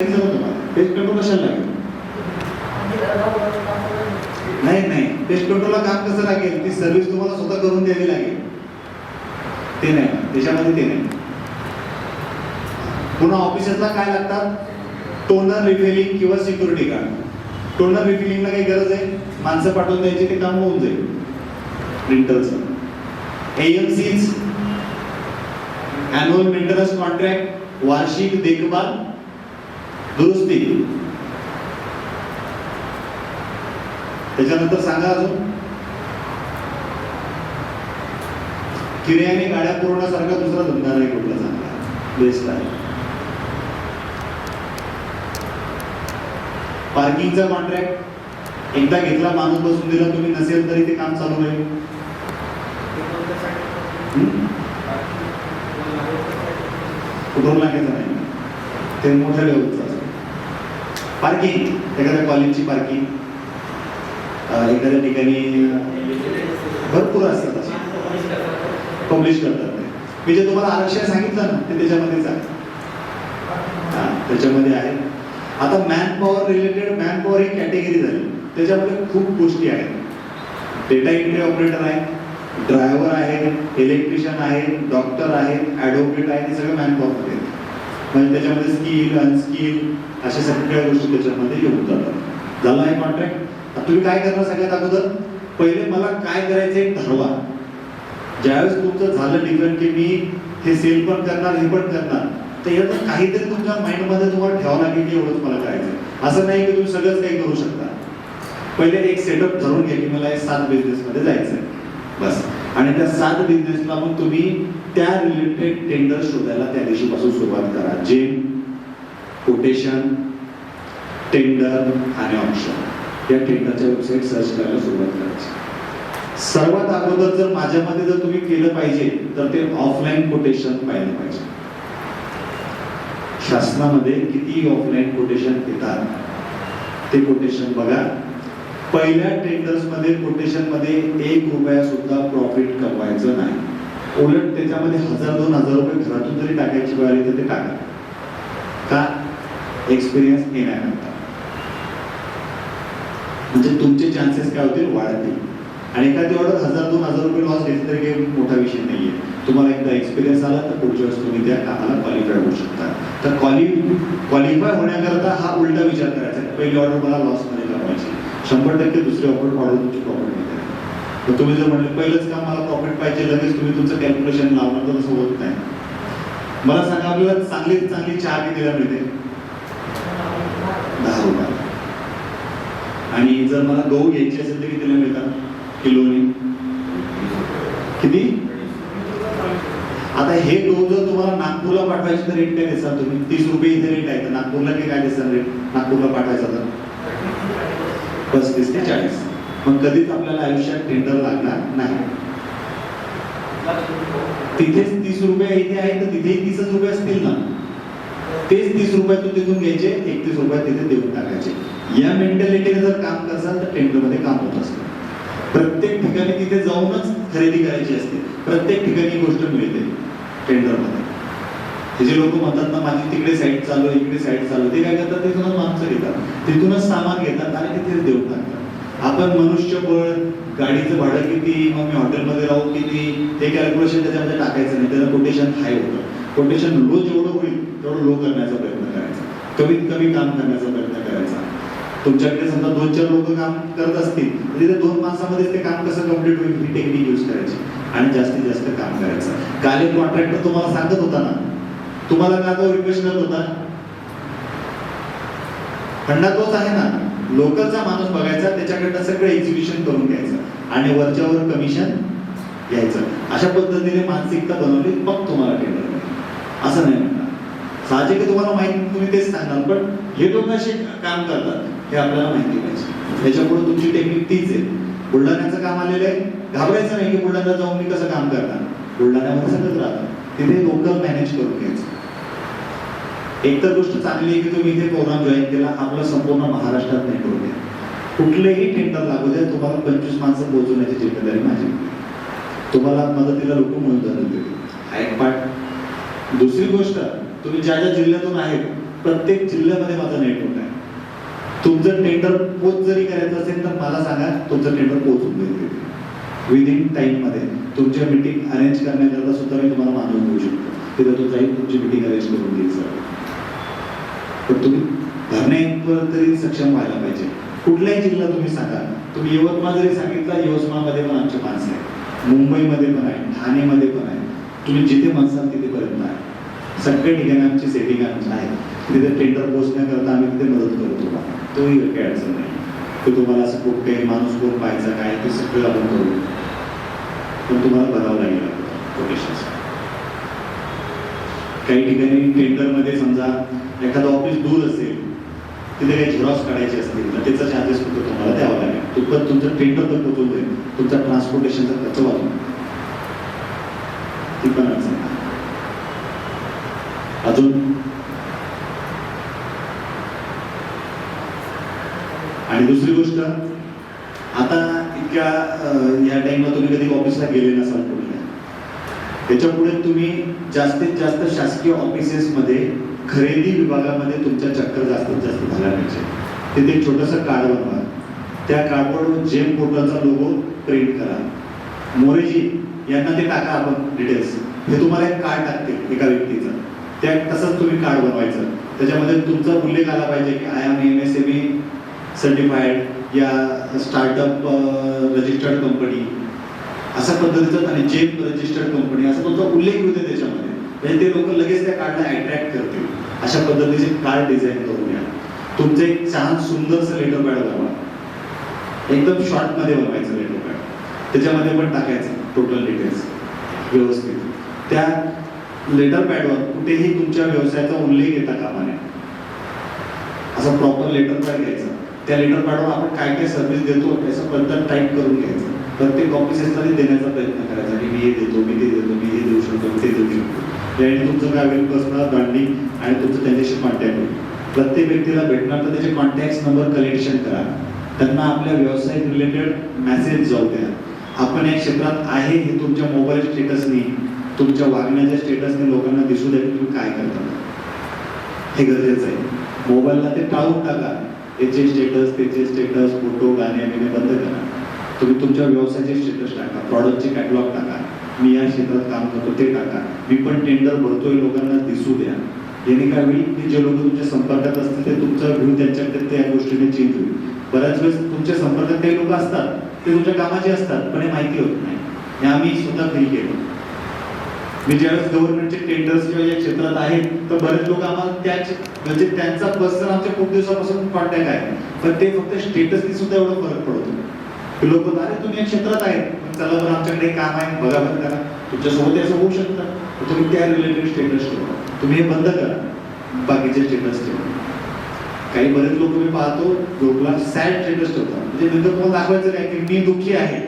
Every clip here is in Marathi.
पेस्ट कंट्रोल कशाला लागेल? नाही नाही. पेस्ट कंट्रोलला काम कसं लागेल? ती सर्व्हिस तुम्हाला स्वतः करून द्यावी लागेल. ते नाही. त्याच्यामध्ये ते नाही. पुन्हा ऑफिसरला काय लागतात? टोनर रिफिलिंग किंवा सिक्युरिटी गार्ड टोनर रिफिलिंगला काही गरज आहे? माणसं पाठवून द्यायची ते काम होऊन जाईल. प्रिंटरचं एएमसीज अॅन्युअल मेंटेनन्स कॉन्ट्रॅक्ट वार्षिक देखभाल दुरुस्ती त्याच्यानंतर सांगा अजून. किर्याने गाड्या पुरवण्यासारखा दुसरा धंदा नाही कुठला चांगला. बेस्ट आहे. पार्किंगचा कॉन्ट्रॅक्ट एकदा घेतला माणूस बसून दिला तुम्ही नसेल तरी ते काम चालू राहील? कुठून लागायचं नाही. ते मोठ्या लेवलचं पार्किंग एखाद्या कॉलेजची पार्किंग. एखाद्या ठिकाणी भरपूर असतात पब्लिश करतात ते. मी जे तुम्हाला आरक्षण सांगितलं ना ते त्याच्यामध्येच आहे. त्याच्यामध्ये आहे. आता man power related man power ही कॅटेगरी झाली. त्याच्यामध्ये खूप गोष्टी आहेत. डेटा एंट्री ऑपरेटर आहे ड्रायव्हर आहे इलेक्ट्रिशियन आहे डॉक्टर आहे ॲडव्होकेट आहे हे सगळं मॅन पॉवरमध्ये आणि त्याच्यामध्ये स्किल अनस्किल अशा सगळ्या गोष्टी त्याच्यामध्ये येऊन जातात. झाला आहे कॉन्ट्रॅक्ट तुम्ही काय करणार सगळ्यात अगोदर? पहिले मला काय करायचं हे ठरवा. ज्यावेळेस तुमचं झालं डिफरंट की मी हे सेल पण करणार हे पण करणार तर याचं काहीतरी तुमच्या माइंडमध्ये तुम्हाला ठेवावं लागेल की एवढंच मला करायचं असं नाही की तुम्ही सगळंच काही करू शकता. पहिले एक सेटअप ठरवून घ्या की मला या सात बिझनेसमध्ये जायचं आहे बस. आणि त्या सात बिझनेसला मग तुम्ही त्या रिलेटेड टेंडर शोधायला त्या दिवशीपासून जिम कोटेशन टेंडर आणि ऑप्शन या टेंडरच्या वेबसाईट सर्च करायला सुरुवात करायची. सर्वात अगोदर जर माझ्या मध्ये जर तुम्ही केलं पाहिजे तर ते ऑफलाईन कोटेशन पाहिलं पाहिजे. शासनामध्ये किती ऑफलाईन कोटेशन येतात ते कोटेशन बघा. पहिल्या टेंडर्समध्ये कोटेशनमध्ये एक रुपया सुद्धा प्रॉफिट कमवायचं नाही. उलट त्याच्यामध्ये हजार दोन हजार रुपये घरातून जरी टाकायची वेळ आली तर ते टाका. एक्सपिरियन्स येण्यानंतर म्हणजे तुमचे चान्सेस काय होतील? वाढतील. आणि एखादी ऑर्डर हजार दोन हजार रुपये लॉस घेतली तरी काही मोठा विषय नाहीये. तुम्हाला एकदा एक्सपिरियन्स आला तर पुढच्या वेळेस तुम्ही त्या कामाला क्वालिफाय होऊ शकता. तर क्वालि क्वालिफाय होण्याकरता हा उलटा विचार करायचा पहिली ऑर्डर मला लॉसमध्ये मध्ये शंभर टक्के दुसरी ऑफर ऑर्डर तुमची प्रॉफिटमध्ये तर तुम्ही जर म्हणले पहिलंच काम मला प्रॉफिट पाहिजे लगेच तुम्ही तुमचं कॅल्क्युलेशन लावणार तर तसं होत नाही. मला सांगा आपल्याला चांगली चांगली चहा कितीला मिळते? दहा रुपयाला आणि जर मला गहू घ्यायची असेल तर कितीला मिळतात? किलोने? किती? आता हे गहू जर तुम्हाला नागपूरला पाठवायचे तर रेट काय देसाल तुम्ही? तीस रुपये इथे रेट आहे. तर नागपूरला ते काय देसाल रेट नागपूरला पाठवायचा तर? पस्तीस ते चाळीस. मग कधीच आपल्याला आयुष्यात टेंडर लागणार नाही. तिथेच तीस रुपये इथे आहे तर तिथेही तीसच रुपये असतील ना? तेच तीस रुपयातून तिथून घ्यायचे एकतीस रुपयात तिथे देऊन टाकायचे. या मेंटॅलिटीने जर काम करसाल तर टेंडरमध्ये काम होत असतं. प्रत्येक ठिकाणी तिथे जाऊनच खरेदी करायची असते. प्रत्येक ठिकाणी गोष्ट मिळते टेंडरमध्ये हे जे लोक म्हणतात ना माझी तिकडे साईड चालू आहे, इकडे साईड चालू ते काय करतात? तिथूनच माणसं घेतात. तिथूनच सामान घेतात आणि तिथेच देऊन टाकतात. आपण मनुष्यबळ गाडीचं भाडं किती मग मी हॉटेलमध्ये राहू किती ते कॅल्क्युलेशन त्याच्यामध्ये टाकायचं नाही. त्याला कोटेशन हाय होतं. कोटेशन रोज जेवढं होईल तेवढं लो करण्याचा प्रयत्न करायचा. कमीत कमी काम करण्याचा प्रयत्न करायचा. तुमच्याकडे समजा दोन चार लोक काम करत असतील तर तिथे दोन माणसामध्ये ते काम कसं कंप्लीट होईल ही टेक्निक यूज करायची आणि जास्तीत जास्त काम करायचं. काल एक कॉन्ट्रॅक्टर तुम्हाला सांगत होता ना तुम्हाला का तो रिक्वेस्ट करत होता. खंडा तोच आहे ना लोकलचा माणूस बघायचा त्याच्याकडनं सगळं एक्झिबिशन करून घ्यायचं आणि वरच्यावर कमिशन घ्यायचं अशा पद्धतीने मानसिकता बनवली मग तुम्हाला टेंडर असं नाही म्हणणार. साहजिक तुम्हाला माहिती तुम्ही तेच सांगणार पण हे लोक असे काम करतात हे आपल्याला माहिती पाहिजे. त्याच्यामुळे तुमची टेक्निक तीच आहे. बुलढाण्याचं काम आलेलं आहे. घाबरायचं नाही की बुलढाण्यात जाऊन मी कसं काम करणार. बुलढाण्यामध्ये सगळंच राहतात. तिथे लोकल मॅनेज करून घ्यायचं. एक तर गोष्ट चांगली आहे की तुम्ही इथे प्रोग्राम जॉईन केला आपला संपूर्ण महाराष्ट्रात नाही करू द्या कुठलेही टेंडर लागू द्या तुम्हाला पंचवीस माणसं पोहोचवण्याची जिम्मेदारी माझी. तुम्हाला मदतीला लोक मिळून जाणार एक पार्ट दुसरी गोष्ट तुम्ही ज्या ज्या जिल्ह्यातून आहेत प्रत्येक जिल्ह्यामध्ये माझा नेटवर्क आहे. तुमचं टेंडर पोच जरी करायचं असेल तर मला सांगा तुमचं टेंडर पोचून देईल विदिन टाइममध्ये तुमच्या मीटिंग अरेंज करण्याकरता सुद्धा मी तुम्हाला मानून देऊ शकतो. तिथं तो जाईल तुमची मीटिंग अरेंज करून देईल सर पण तुम्ही धरण्यावर तरी सक्षम व्हायला पाहिजे. कुठल्याही जिल्हा तुम्ही सांगा. तुम्ही यवतमाळ जरी सांगितला यवतमाळमध्ये पण आमचे माणसं आहे मुंबईमध्ये पण आहे ठाणेमध्ये पण आहे तुम्ही जिथे म्हणसाल तिथे सगळ्या ठिकाणी आमची सेटिंग आमची आहे तिथे टेंडर पोहोचण्याकरता आम्ही तिथे मदत करतो तोही काही अडचण नाही. की तुम्हाला असं कुठे माणूस कोण पाहायचा काय ते सगळं आपण करू. पण तुम्हाला भरावं लागेल कोटेशन्स काही ठिकाणी टेंडरमध्ये समजा एखादं ऑफिस दूर असेल तिथे काही झेरॉक्स काढायचे असतील तर त्याचा चार्जेस फक्त तुम्हाला द्यावा लागेल? तो पण तुमचं टेंडर तर पोचवून देईल. तुमचा ट्रान्सपोर्टेशनचा खर्च वाचून ती पण अडचण आहे. अजून? आणि दुसरी गोष्ट आता इतक्या या टाइमला तुम्ही कधी ऑफिसला गेले नसाल कुठल्या? त्याच्या पुढे तुम्ही जास्तीत जास्त शासकीय ऑफिसेसमध्ये खरेदी विभागामध्ये तुमच्या चक्कर जास्तीत जास्त झाल्या पाहिजे तिथे एक छोटंसं कार्ड बनवा. त्या कार्डवर जेम पोर्टलचा लोगो प्रिंट करा. मोरेजी यांना ते टाका आपण डिटेल्स हे तुम्हाला एक कार्ड टाकते एका व्यक्तीचं. त्या तसंच तुम्ही कार्ड बनवायचं. त्याच्यामध्ये तुमचा उल्लेख आला पाहिजे की I M M S M E certified या स्टार्टअप रजिस्टर्ड कंपनी अशा पद्धतीचं आणि जेम रजिस्टर्ड कंपनी असा तुमचा उल्लेख होते त्याच्यामध्ये. म्हणजे ते लोक लगेच त्या कार्डला अट्रॅक्ट करतील. अशा पद्धतीचे कार्ड डिझाईन करून घ्या. तुमचं एक छान सुंदरसं लेटर पॅड बनवा. एकदम शॉर्टमध्ये बनवायचं लेटर पॅड त्याच्यामध्ये पण टाकायचं टोटल डिटेल्स व्यवस्थित. त्या लेटर पॅडवर कुठेही तुमच्या व्यवसायाचा उल्लेख येता कामा नये. असं प्रॉपर लेटर पॅड घ्यायचं. त्या लेटर पॅडवर आपण काय काय सर्व्हिस देतो त्याचं पद्धत टाईप करून घ्यायचं. प्रत्येक ऑफिसेसमध्ये देण्याचा प्रयत्न करायचा. की मी हे देतो मी ते देतो मी हे देऊ शकतो मी ते देऊ शकतो. याने तुमचं काय होईल? पर्सनल ब्रँडिंग आणि तुमचं त्यांच्याशी कॉन्टॅक्ट होईल. प्रत्येक व्यक्तीला भेटणार तर त्याचे कॉन्टॅक्ट नंबर कलेक्शन करा. त्यांना आपल्या व्यवसाय रिलेटेड मेसेज जाऊ द्या. आपण या क्षेत्रात आहे हे तुमच्या मोबाईल स्टेटसनी तुमच्या वागण्याच्या स्टेटसने लोकांना दिसू द्या की तुम्ही काय करता? हे गरजेचं आहे. मोबाईलला ते टाळून टाका. त्याचे स्टेटस त्याचे स्टेटस फोटो गाणे बिणे बंद करा. तुम्ही तुमच्या व्यवसायाचे स्टेटस टाका. प्रॉडक्टचे कॅटलॉग टाका. मी या क्षेत्रात काम करतो ते टाका. मी पण टेंडर भरतोय लोकांना दिसू द्या. याने काय होईल? जे लोक तुमच्या संपर्कात असतील ते तुमचा व्ह्यू त्यांच्याकडे त्या गोष्टीने चेंज होईल. बऱ्याच वेळेस तुमच्या संपर्कात काही लोक असतात ते तुमच्या कामाचे असतात पण हे माहिती होत नाही. हे आम्ही स्वतः फील केलं. मी ज्यावेळेस गव्हर्नमेंटचे टेंडर्स किंवा या क्षेत्रात आहेत तर बरेच लोक आम्हाला त्याच म्हणजे त्यांचा पर्सनल आमच्या खूप दिवसापासून कॉन्टॅक्ट आहे. पण ते फक्त स्टेटसनी सुद्धा एवढं फरक पडतो लोक अरे तुम्ही या क्षेत्रात आहेत. पण चला बरं आमच्याकडे काम आहे बघा बंद करा तुमच्यासोबत असं होऊ शकतं. तर तुम्ही त्या रिलेटेड स्टेटस ठेवा. तुम्ही हे बंद करा. बाकीचे स्टेटस ठेवा. काही बरेच लोक मी पाहतो लोकला सॅड स्टेटस ठेवतात. म्हणजे नंतर तुम्हाला दाखवायचं काय की मी दुःखी आहे.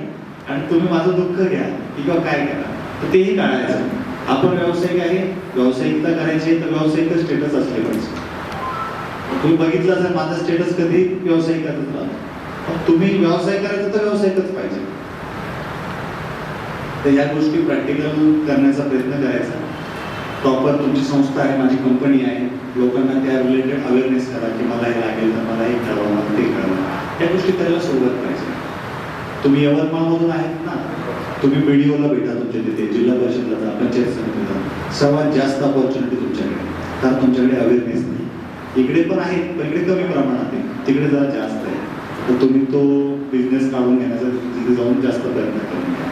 आणि तुम्ही माझं दुःख घ्या. किंवा काय करा. तर तेही काढायचं. आपण व्यावसायिक आहे. व्यावसायिकता करायची तर व्यावसायिक स्टेटस असले पाहिजे. तुम्ही बघितलं असेल माझा स्टेटस कधी व्यावसायिकातच राहतो. तुम्ही व्यवसाय करायचा तर व्यावसायिकच पाहिजे. तर या गोष्टी प्रॅक्टिकल करण्याचा प्रयत्न करायचा. प्रॉपर तुमची संस्था आहे माझी कंपनी आहे. लोकांना त्या रिलेटेड अवेअरनेस करा की मला हे लागेल तर मला हे करावं मला ते कळवा या गोष्टी करायला सुरुवात पाहिजे. तुम्ही यवतमाळमधून आहेत ना? तुम्ही बीडीओला भेटा तुमच्या तिथे जिल्हा परिषदला जा पंचायत समितीला सर्वात जास्त अपॉर्च्युनिटी तुमच्याकडे कारण तुमच्याकडे अवेअरनेस नाही. इकडे पण आहेत पण इकडे कमी प्रमाणात आहे. तिकडे जरा जास्त आहे. तर तुम्ही तो बिझनेस काढून घेण्याचा तिथे जाऊन जास्त प्रयत्न करून घ्या.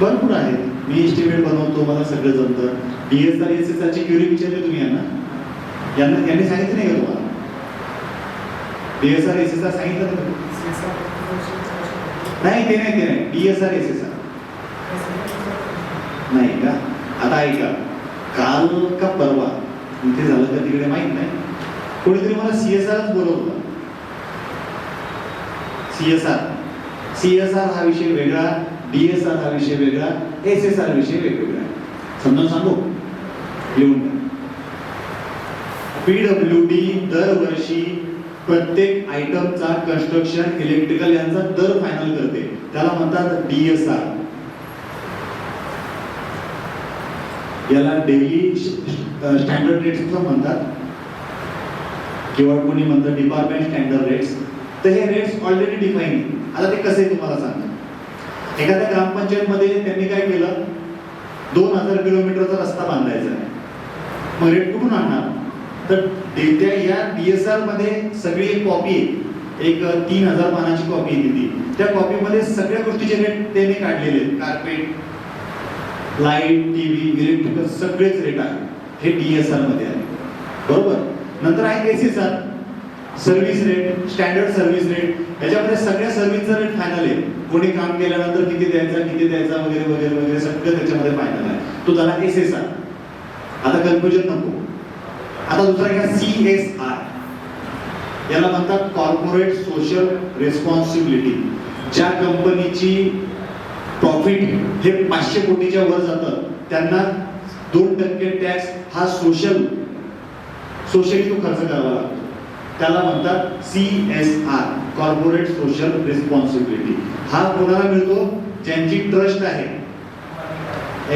भरपूर आहे. मी एस्टिमेट बनवतो मला सगळं जमतं. बी एस एस ची क्युरी विचारली तुम्ही यांना यांना यांनी सांगितलं नाही का तुम्हाला? डीएसआर एस एस आर सांगितलं तुम्ही? नाही ते नाही ते नाही. D S R S R नाही का? आता ऐका. काल का परवा? इथे झालं का तिकडे माहीत नाही. कोणीतरी मला सी एस आरच बोलवलं. S R. हा विषय वेगळा डी एस आर हा विषय वेगळा एस एस आर विषय वेगवेगळा समजावून सांगू? लिहून पीडब्ल्यू डी दरवर्षी प्रत्येक आयटमचा कन्स्ट्रक्शन इलेक्ट्रिकल यांचा दर फायनल करते. त्याला म्हणतात डीएसआर याला डेली स्टँडर्ड रेट्स म्हणतात. किंवा कोणी म्हणतात डिपार्टमेंट स्टँडर्ड रेट्स तर हे रेट्स ऑलरेडी डिफाईन आता ते कसे तुम्हाला सांगतात एखाद्या ग्रामपंचायतमध्ये त्यांनी काय केलं? दोन हजार किलोमीटरचा रस्ता बांधायचा आहे. मग रेट कुठून आणणार? तर त्या या डीएसआरमध्ये सगळी एक कॉपी आहे एक तीन हजार पानाची कॉपी येते ती. त्या कॉपीमध्ये सगळ्या गोष्टीचे रेट त्याने काढलेले आहेत. कार्पेट लाइट टीव्ही इलेक्ट्रिकल सगळेच रेट आहे हे डी एसमध्ये आहे बरोबर? नंतर आहे ACSR service rate standard service rate याच्यामध्ये सगळ्या सर्व्हिसचा रेट फायनल आहे. कोणी काम केल्यानंतर किती द्यायचा किती द्यायचा वगैरे वगैरे वगैरे सगळं त्याच्यामध्ये फायनल आहे. तो झाला एस एस आर आता कन्फ्युजन नको. आता दुसरा घ्या सी एस आर याला म्हणतात कॉर्पोरेट सोशल रेस्पॉन्सिबिलिटी ज्या कंपनीची प्रॉफिट हे पाचशे कोटीच्या वर जातं त्यांना दोन टक्के टॅक्स हा सोशल सोशली खर्च करावा लागतो. त्याला म्हणतात C S R corporate social responsibility हा कोणाला मिळतो? ज्यांची ट्रस्ट आहे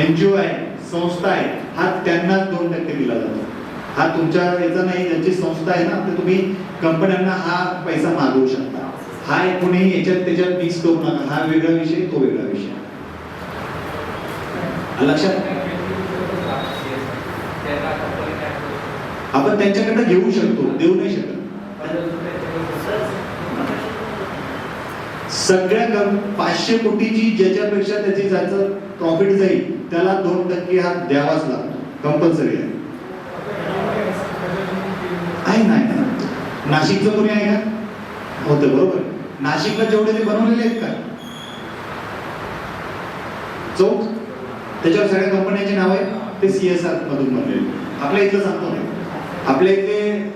एनजीओ आहे संस्था आहे हा त्यांना दोन टक्के दिला जातो. हा तुमच्या याचा नाही ज्यांची संस्था आहे ना तर तुम्ही कंपन्यांना हा पैसा मागवू शकता. हा एक याच्यात त्याच्यात मिक्स करू नका हा वेगळा विषय तो वेगळा विषय. लक्षात? आपण त्यांच्याकडनं घेऊ शकतो देऊ नाही शकत. सगळ्या कम पाचशे कोटीची ज्याच्यापेक्षा त्याची ज्याचं प्रॉफिट जाईल त्याला दोन टक्के हा द्यावाच लागतो कंपल्सरी आहे. नाही नाही. नाशिकचं कोणी आहे का? होतं बरोबर. नाशिकला जेवढे ते बनवलेले आहेत का? चौक? त्याच्यावर सगळ्या कंपन्यांची नाव आहे ते सीएसआर मधून बनलेले आपल्या इथलं सांगतो ना आपल्या इथे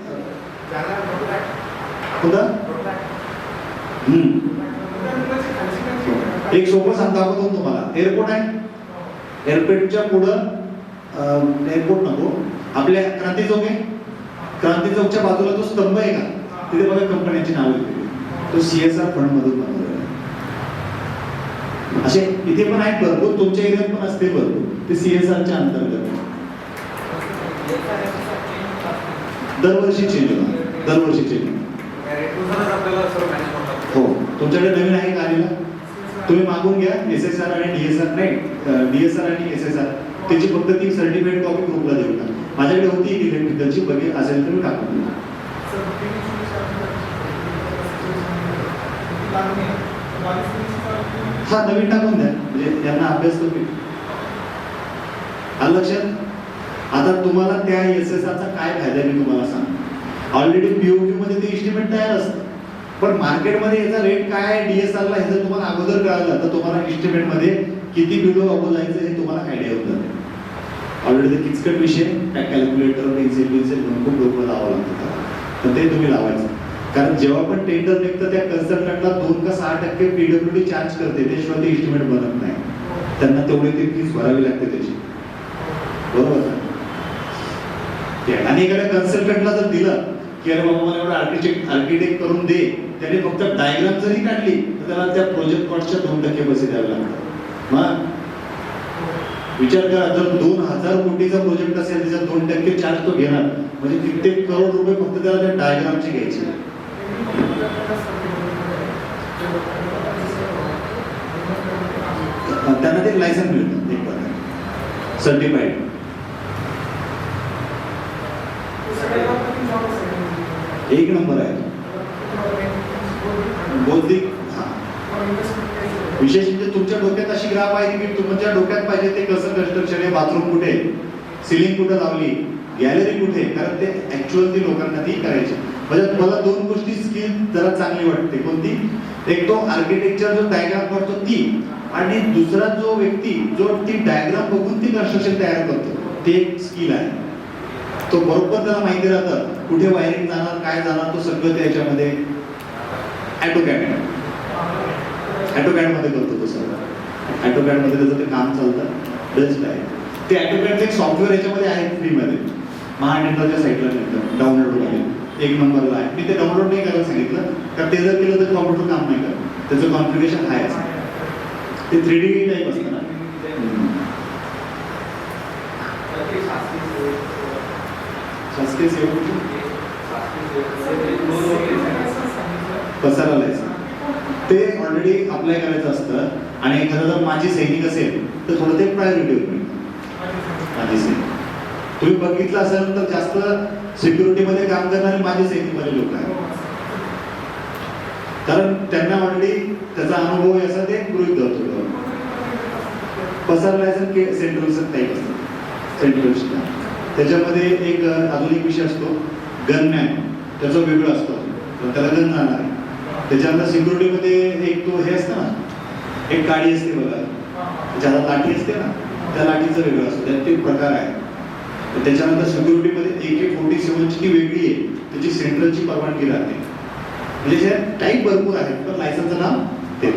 होता एक सोपं सांगतो आपण तुम्हाला. एअरपोर्ट आहे. एअरपोर्टच्या पुढं एअरपोर्ट नको. आपल्या क्रांती चौक आहे. क्रांती चौकच्या बाजूला तो स्तंभ आहे का? तिथे बघा कंपन्यांची नावे लिहिलेली तो सीएसआर फंड मधून बनवलेला आहे. असे इथे पण आहेत भरपूर तुमच्या एरियात पण असते भरपूर. ते सीएसआरच्या अंतर्गत. दरवर्षी चेंज होणार. दरवर्षी चेंज हो. तुमच्याकडे नवीन आहे का आलेला? तुम्ही मागून घ्या. एस एस आर आणि डीएसआर नाही डीएसआर आणि एस एस आर त्याची फक्त ती सर्टिफिकेट कॉपी ग्रुपला देऊ का माझ्याकडे होती इलेक्ट्रिकलची बघेल असेल तर मी टाकून देऊ हा नवीन टाकून द्या. म्हणजे यांना अभ्यास करू आलं लक्षात आता तुम्हाला त्या एस एस आरचा काय फायदा मी तुम्हाला सांग ऑलरेडी पीओक्यू मध्ये ते इस्टिमेट तयार असतं. पण मार्केटमध्ये याचा रेट काय आहे डीएसआर ला हे जर तुम्हाला अगोदर कळालं तर तुम्हाला इस्टिमेटमध्ये किती बिलो अगो जायचं हे तुम्हाला आयडिया होत. ऑलरेडी ते किचकट विषय त्या कॅल्क्युलेटर पेन्सिल पेन्सिल म्हणून खूप डोकं लावावं लागतं तर ते तुम्ही लावायचं कारण जेव्हा पण टेंडर निघतं त्या कन्सल्टंटला दोन का सहा टक्के पीडब्ल्यूडी चार्ज करते. त्याशिवाय ते इस्टिमेट बनत नाही. त्यांना तेवढी ती फीस भरावी लागते त्याची. बरोबर आणि एखाद्या कन्सल्टंटला जर दिलं की अरे बाबा मला एवढं आर्किटेक्ट आर्किटेक्ट करून दे त्याने फक्त डायग्राम जरी काढली तर त्याला त्या प्रोजेक्ट कॉस्टच्या दोन टक्के पैसे द्यावे लागतात. मग? विचार करा जर दोन हजार कोटीचा प्रोजेक्ट असेल त्याच्यात दोन टक्के चार्ज तो घेणार. म्हणजे कित्येक करोड रुपये फक्त त्याला त्या डायग्रामचे घ्यायचे. त्यांना ते लायसन मिळतं एक प्रकारे. सर्टिफाईड एक नंबर आहे. बौद्धिक हा. विशेष म्हणजे तुमच्या डोक्यात अशी ग्राफ आहे की तुमच्या डोक्यात पाहिजे ते कसं कन्स्ट्रक्शन आहे बाथरूम कुठे सिलिंग कुठे लावली गॅलरी कुठे कारण ते ऍक्च्युअल ती लोकांना ती करायची. म्हणजे मला दोन गोष्टी स्किल जरा चांगली वाटते. कोणती? एक तो आर्किटेक्चर जो डायग्राम करतो ती आणि दुसरा जो व्यक्ती जो ती डायग्राम बघून ती कन्स्ट्रक्शन तयार करतो ते एक स्किल आहे. तो बरोबर त्याला माहिती राहतं कुठे वायरिंग जाणार काय जाणार तो सगळं त्याच्यामध्ये. ॲटोकॅड ॲटोकॅडमध्ये करतो तो सगळं. ॲटोकॅडमध्ये त्याचं ते काम चालतं बेस्ट आहे. ते ॲटोकॅडचं एक सॉफ्टवेअर याच्यामध्ये आहे फ्रीमध्ये महानेटच्या साईटला मिळतं डाउनलोडमध्ये एक नंबरला आहे. मी ते डाउनलोड नाही करायला सांगितलं. कारण ते जर केलं तर कॉम्प्युटर काम नाही करत. त्याचं कॉन्फिगरेशन आहे असं ते थ्री डी टाईप असतं ना. शासकीय सेवा पसारा लायसन ते ऑलरेडी अप्लाय करायचं असतं आणि एखादा जर माझी सैनिक असेल तर थोडं ते प्रायोरिटी होईल माझी सैनिक. तुम्ही बघितलं असेल तर जास्त सिक्युरिटीमध्ये काम करणारे माझे सैनिकवाले लोक आहेत. कारण त्यांना ऑलरेडी त्याचा अनुभव आहे असं ते गृहित धरतो पसार लायसन के सेंट्रलचं टाईप असतं सेंट्रल त्याच्यामध्ये एक आधुनिक अजून एक विषय असतो. गनमॅन त्याचा वेगळा असतो. तर त्याला गन जाणार आहे. त्याच्यानंतर सिक्युरिटीमध्ये एक तो हे असतं ना एक गाडी असते बघा. ज्याला लाठी असते ना त्या लाठीचं वेगळं असतं. त्यात ते प्रकार आहे. तर त्याच्यानंतर सिक्युरिटीमध्ये एक एक फोर्टी सेवनची ती वेगळी आहे. त्याची सेंट्रलची परवानगी राहते. म्हणजे हे टाईप भरपूर आहेत पण लायसनचं नाव तेच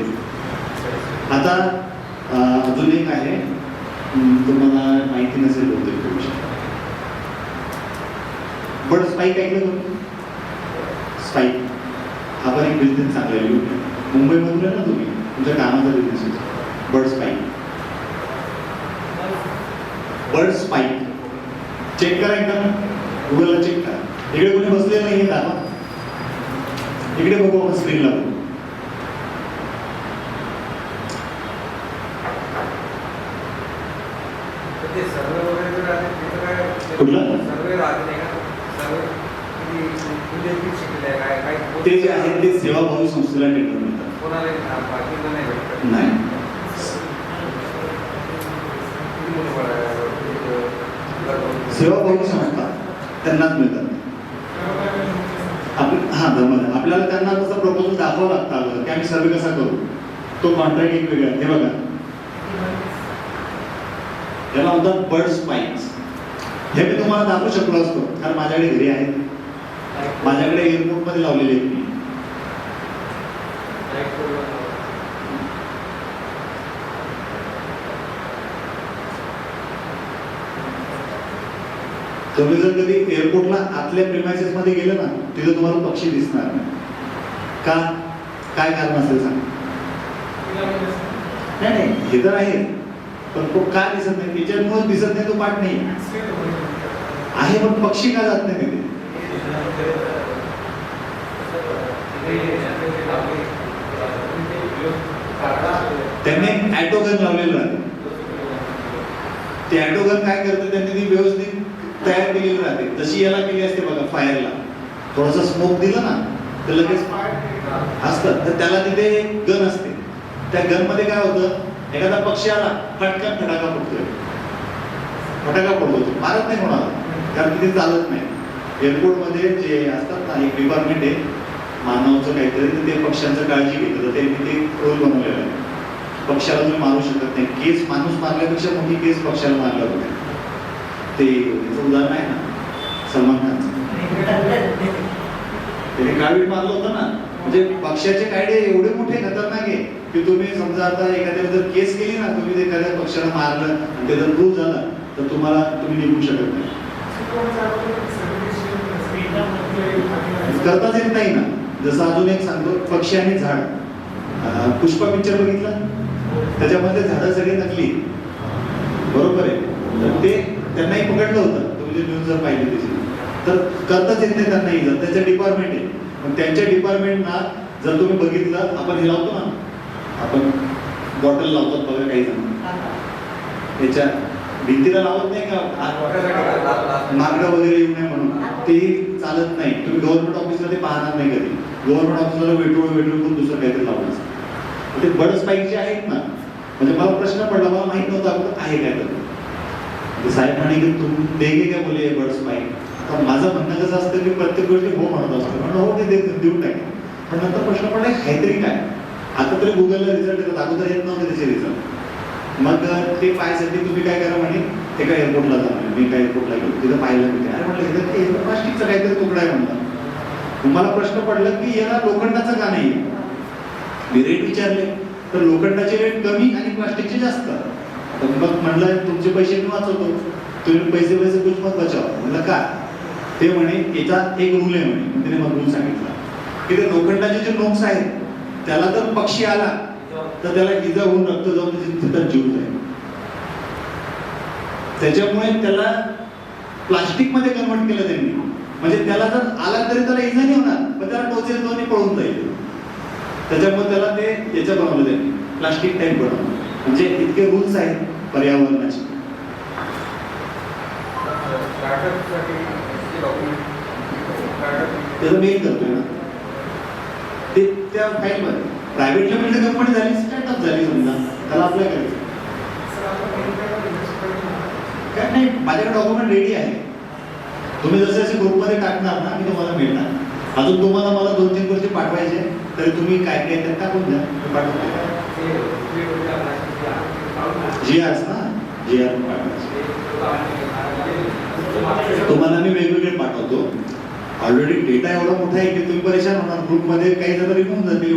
आता अजून एक आहे. तुम्हाला माहिती नसेल तो विषय. बट स्पाईक ऐकलं तुम्ही? स्पाईक हा पण एक बिझनेस चांगला आहे मुंबईमधून ना तुम्ही. तुमच्या कामाचा business bird spike bird spike check करा एकदा. गुगलला चेक करा. इकडे कोणी बसलेलं नाही दाखवा इकडे बघू आपण स्क्रीनला बघू ते सर्वे वगैरे जे राहते तिथं काय कुठलं? सर्वे राहते नाही का सर्वे किती म्हणजे किती शिकले काय काय ते जे आहे ते सेवाभावी संस्थेला टेंडर मिळतात कोणाला बाकीचं नाही भेटत नाही किती मोठं बरं आहे. एक, अं, सेवाभावी संस्था त्यांनाच मिळतात आपलं हा धर्म आपल्याला त्यांना तसं प्रपोजल दाखवावं लागतं अगोदर की आम्ही सर्वे कसा करू तो कॉन्ट्रॅक्ट एक वेगळा. हे बघा. याला म्हणतात बर्ड स्पाईन्स हे मी तुम्हाला दाखवू शकलो असतो कारण माझ्याकडे घरी आहेत. माझ्याकडे एअरपोर्टमध्ये लावलेले आहेत मी. तुम्ही जर कधी एअरपोर्टला आतल्या प्रिमायसेस मध्ये गेलं ना तिथे तुम्हाला पक्षी दिसणार नाही. का? काय कारण असेल सांग. नाही नाही हे तर आहे. पण तो का दिसत नाही? त्याच्यामुळे दिसत नाही तो पाठ नाही. आहे पण पक्षी का जात नाही तिथे? त्यांनी ॲटोगन लावलेलं राहते. ते ॲटोगन काय करते त्यांनी ती व्यवस्थित तयार केलेली राहते. जशी याला केली असते बघा फायरला. थोडासा स्मोक दिला ना तर लगेच असतं. तर त्याला तिथे गन असते. त्या गनमध्ये काय होतं? एखादा पक्षी आला फटकन फटाका फुटतोय. फटाका पडतो मारत नाही कोणाला. कारण तिथे चालत नाही. एअरपोर्टमध्ये जे असतात ना एक डिपार्टमेंट आहे. मानवाचं काहीतरी तर ते पक्ष्यांचं काळजी घेतलं तर त्यांनी ते रोल बनवलेलं आहे. पक्षाला तुम्ही मारू शकत नाही. केस माणूस मारल्यापेक्षा मोठी केस पक्षाला मारला होते ते उदाहरण आहे ना सलमान खानचं. त्याने काळवीट मारलं होतं ना. म्हणजे पक्षाचे कायदे एवढे मोठे खतरनाक आहे. की तुम्ही समजा आता एखाद्या जर केस केली ना तुम्ही एखाद्या पक्षाला मारलं आणि ते जर प्रूव्ह झालं तर तुम्हाला तुम्ही निघू शकत नाही. करताच येत नाही ना. जसं अजून एक सांगतो पक्षी आणि झाड. पुष्पा पिक्चर बघितला? त्याच्यामध्ये झाडं सगळे नकली. बरोबर आहे. तर ते त्यांनाही पकडलं होतं. तुम्ही जे न्यूज जर पाहिली त्याची. तर करताच येत नाही त्यांना इजा त्याचं डिपार्टमेंट आहे. पण त्यांच्या डिपार्टमेंटना जर तुम्ही बघितलं आपण हे लावतो ना. आपण बॉटल लावतात बघा काही जण. त्याच्या भिंतीला लावत नाही का? मार्ग वगैरे येऊ नये म्हणून. ते चालत नाही. तुम्ही गव्हर्नमेंट ऑफिसला ते पाहणार नाही कधी. गव्हर्नमेंट ऑफिसला वेटूळ वेटूळ करून दुसरं काहीतरी लावलं ते बर्ड स्पाईक जे आहेत ना म्हणजे मला प्रश्न पडला मला माहीत नव्हता अगोदर आहे काय तर साहेब म्हणे की तुम देगे काय बोले बर्ड स्पाईक आता माझं म्हणणं कसं असतं की प्रत्येक गोष्टी हो म्हणत असतो. म्हणून हो ते देऊन टाकेल पण नंतर प्रश्न पडला काहीतरी काय? आता तरी गुगलला रिझल्ट येतात. अगोदर येत नव्हते त्याचे रिझल्ट मग ते पाहायसाठी तुम्ही काय करा म्हणे? एका एअरपोर्टला जा मी एका एअरपोर्टला गेलो? तिथं पाहिलं मी ते. अरे म्हटलं इथं ते प्लास्टिकचा काहीतरी तुकडा आहे म्हणलं. तुम्हाला मला प्रश्न पडला की याला लोखंडाचं का नाही मी रेट विचारले. तर लोखंडाचे रेट कमी आणि प्लास्टिकचे जास्त. तर मग म्हणलं तुमचे पैसे मी वाचवतो. तुम्ही पैसे पैसे कुछ मत बचाव. म्हणलं का? ते म्हणे याचा एक रूल आहे म्हणे. त्याने मग रूल सांगितला. की ते लोखंडाचे जे नोक्स आहेत त्याला जर पक्षी आला तर त्याला इजा होऊन रक्त जाऊन तिथं जीव जाईल. त्याच्यामुळे त्याला प्लास्टिकमध्ये कन्वर्ट केलं त्यांनी. म्हणजे त्याला जर आला तरी त्याला इजा नाही होणार पण त्याला टोचेल तो आणि पळून जाईल. त्याच्यामुळे त्याला ते याचं बनवलं त्यांनी प्लास्टिक टाईप बनवलं म्हणजे इतके रूल्स आहेत पर्यावरणाचे. त्याचं मेल करतोय ना. ते त्या फाईलमध्ये प्रायव्हेट लिमिटेड कंपनी झाली स्टार्टअप झाली समजा. त्याला अप्लाय करायचं. काय नाही माझ्याकडे डॉक्युमेंट रेडी आहे. तुम्ही जसे जसे ग्रुपमध्ये टाकणार ना मी तुम्हाला मिळणार. अजून तुम्हाला मला दोन तीन गोष्टी पाठवायचे तरी तुम्ही काय काय ते टाकून द्या. पाठवतो. जी आर ना जी आर पाठवायचे. तुम्हाला मी वेगवेगळे पाठवतो. ऑलरेडी डेटा एवढा मोठा आहे की तुम्ही परेशान होणार. ग्रुपमध्ये काही जण रिमूव्ह जाते